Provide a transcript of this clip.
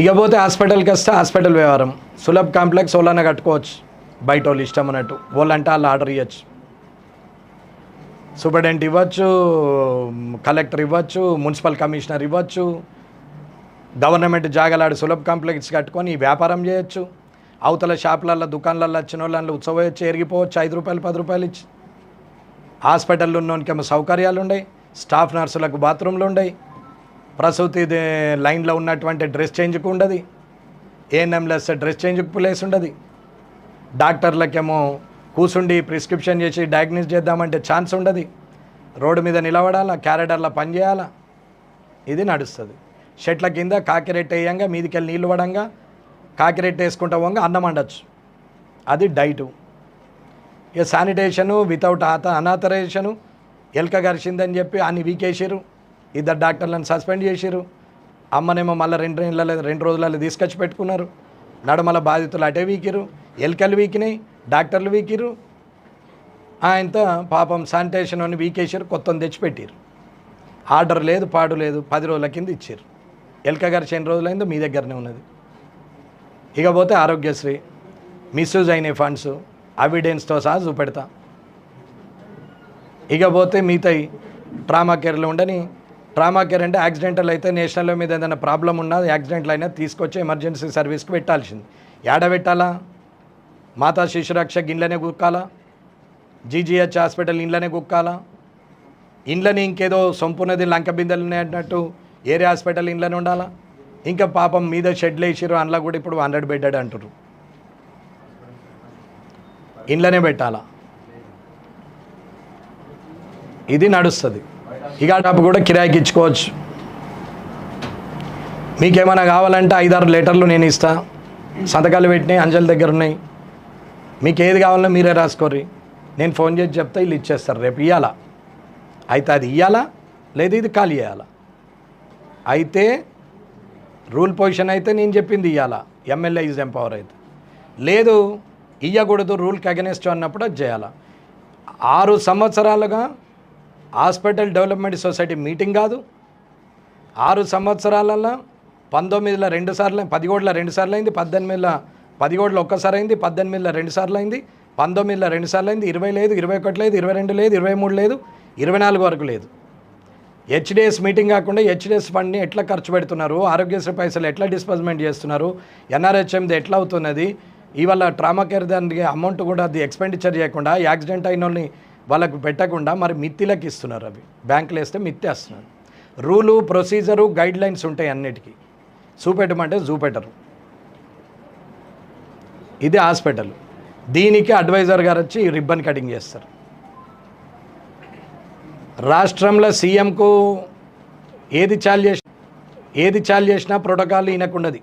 ఇకపోతే హాస్పిటల్కి వస్తే హాస్పిటల్ వ్యవహారం. సులభ్ కాంప్లెక్స్ వాళ్ళన్న కట్టుకోవచ్చు. బయట వాళ్ళు ఇష్టం అన్నట్టు. వాళ్ళంటే వాళ్ళు ఆర్డర్ ఇవ్వచ్చు సూపరింటెండెంట్ ఇవ్వచ్చు కలెక్టర్ ఇవ్వచ్చు మున్సిపల్ కమిషనర్ ఇవ్వచ్చు. గవర్నమెంట్ జాగలాడు సులభ్ కాంప్లెక్స్ కట్టుకొని వ్యాపారం చేయొచ్చు. అవతల షాపులల్లో దుకాణాలలో వచ్చిన వాళ్ళని ఉత్సవం వచ్చి ఎరిగిపోవచ్చు. ఐదు రూపాయలు పది రూపాయలు ఇచ్చి. హాస్పిటల్లో ఉన్నోనికేమో సౌకర్యాలు ఉన్నాయి స్టాఫ్ నర్సులకు బాత్రూమ్లు ఉన్నాయి ప్రసూతి లైన్లో ఉన్నటువంటి డ్రెస్ చేంజ్కి ఉండదు. ఏఎన్ఎంలెస్ డ్రెస్ చేంజ్కి ప్లేస్ ఉండదు. డాక్టర్లకేమో కూసుండి ప్రిస్క్రిప్షన్ చేసి డయాగ్నోస్ చేద్దామంటే ఛాన్స్ ఉండదు. రోడ్డు మీద నిలబడాలా క్యారెడర్లో పనిచేయాలా ఇది నడుస్తుంది. షెట్ల కింద కాకిరెట్ వేయంగా మీదికెళ్ళి నీళ్ళు పడంగా కాకిరెట్ వేసుకుంటా పోగా అన్నం వండొచ్చు. అది డైటు. ఇక శానిటేషను వితౌట్ ఆత అనాథరైజేషను ఎలక గరిచిందని చెప్పి అన్ని వీకేసారు ఇద్దరు డాక్టర్లను సస్పెండ్ చేశారు అమ్మనేమో మళ్ళీ రెండు నెలల రెండు రోజులలో తీసుకొచ్చి పెట్టుకున్నారు. నడమల బాధితులు అటే వీకిరు ఎలకలు వీకినాయి డాక్టర్లు వీకిరు ఆయనతో పాపం శానిటేషన్ అని వీకేసారు కొత్త తెచ్చిపెట్టారు ఆర్డర్ లేదు పాడు లేదు పది రోజుల కింద ఇచ్చారు ఎల్క గారు ఎన్ని రోజులైందో మీ దగ్గరనే ఉన్నది. ఇక పోతే ఆరోగ్యశ్రీ మిస్యూజ్ అయిన ఫండ్స్ అవిడెన్స్తో సహా చూపెడతా. ఇక పోతే మిగతాయి ట్రామా కేర్లో ఉండని ట్రామా కేర్ అంటే యాక్సిడెంటల్ అయితే నేషనల్ మీద ఏదైనా ప్రాబ్లం ఉన్నా యాక్సిడెంట్లు అయినా తీసుకొచ్చి ఎమర్జెన్సీ సర్వీస్కి పెట్టాల్సింది. ఏడ పెట్టాలా? మాతా శిశురక్ష ఇండ్లనే కుక్కాలా జీజీహెచ్ హాస్పిటల్ ఇండ్లనే కుక్కాలా ఇండ్లని ఇంకేదో సొంపున్నది లంక బిందెలు ఉన్నాయి అన్నట్టు ఏరియా హాస్పిటల్ ఇండ్లనే ఉండాలా? ఇంకా పాపం మీద షెడ్లు వేసిరు అందులో కూడా ఇప్పుడు హండ్రెడ్ బెడ్డెడ్ అంటారు ఇండ్లనే పెట్టాలా? ఇది నడుస్తుంది. ఇక డబ్బు కూడా కిరాయికి ఇచ్చుకోవచ్చు. మీకేమైనా కావాలంటే ఐదారు లెటర్లు నేను ఇస్తా. సంతకాలు పెట్టినాయి అంజల దగ్గర ఉన్నాయి. మీకు ఏది కావాలన్నా మీరే రాసుకోర్రి. నేను ఫోన్ చేసి చెప్తే వీళ్ళు ఇచ్చేస్తారు. రేపు ఇవ్వాలా అయితే అది ఇవ్వాలా లేదు ఇది ఖాళీ చేయాలా? అయితే రూల్ పొజిషన్ అయితే నేను చెప్పింది ఇవ్వాలా ఎమ్మెల్యే ఈజ్ ఎంపవర్ అయితే. లేదు ఇయ్యకూడదు రూల్కి అగెనిస్ట్ అన్నప్పుడు అది చేయాలా? ఆరు సంవత్సరాలుగా హాస్పిటల్ డెవలప్మెంట్ సొసైటీ మీటింగ్ కాదు. ఆరు సంవత్సరాలలో పంతొమ్మిదిలో రెండు సార్లు పదిహేడులో రెండు సార్లు అయింది పద్దెనిమిదిలో పదిహేడులో ఒక్కసారి అయింది పద్దెనిమిదిలో రెండు సార్లు అయింది పంతొమ్మిదిలో రెండు సార్లు అయింది ఇరవై లేదు ఇరవై ఒకటి లేదు ఇరవై రెండు లేదు ఇరవై మూడు లేదు ఇరవై నాలుగు వరకు లేదు. హెచ్డిఎస్ మీటింగ్ కాకుండా హెచ్డిఎస్ ఫండ్ని ఎట్లా ఖర్చు పెడుతున్నారు ఆరోగ్యశ్రీ పైసలు ఎట్లా డిస్పర్స్మెంట్ చేస్తున్నారు ఎన్ఆర్హెచ్ఎంది ఎట్లా అవుతున్నది ఇవాళ ట్రామా కేర్ దానికి అమౌంట్ కూడా అది ఎక్స్పెండిచర్ చేయకుండా యాక్సిడెంట్ అయిన వాళ్ళని వాళ్ళకు పెట్టకుండా మరి మిత్తిలకు ఇస్తున్నారు అవి. బ్యాంకులు వేస్తే మిత్తేస్తున్నారు రూలు ప్రొసీజరు గైడ్ లైన్స్ ఉంటాయి అన్నిటికీ. చూపెట్టమంటే చూపెట్టరు. ఇది హాస్పిటల్. దీనికి అడ్వైజర్ గారు వచ్చి రిబ్బన్ కటింగ్ చేస్తారు. రాష్ట్రంలో సీఎంకు ఏది చాలు చేసి ఏది చాలు చేసినా ప్రోటోకాల్ ఈయనకున్నది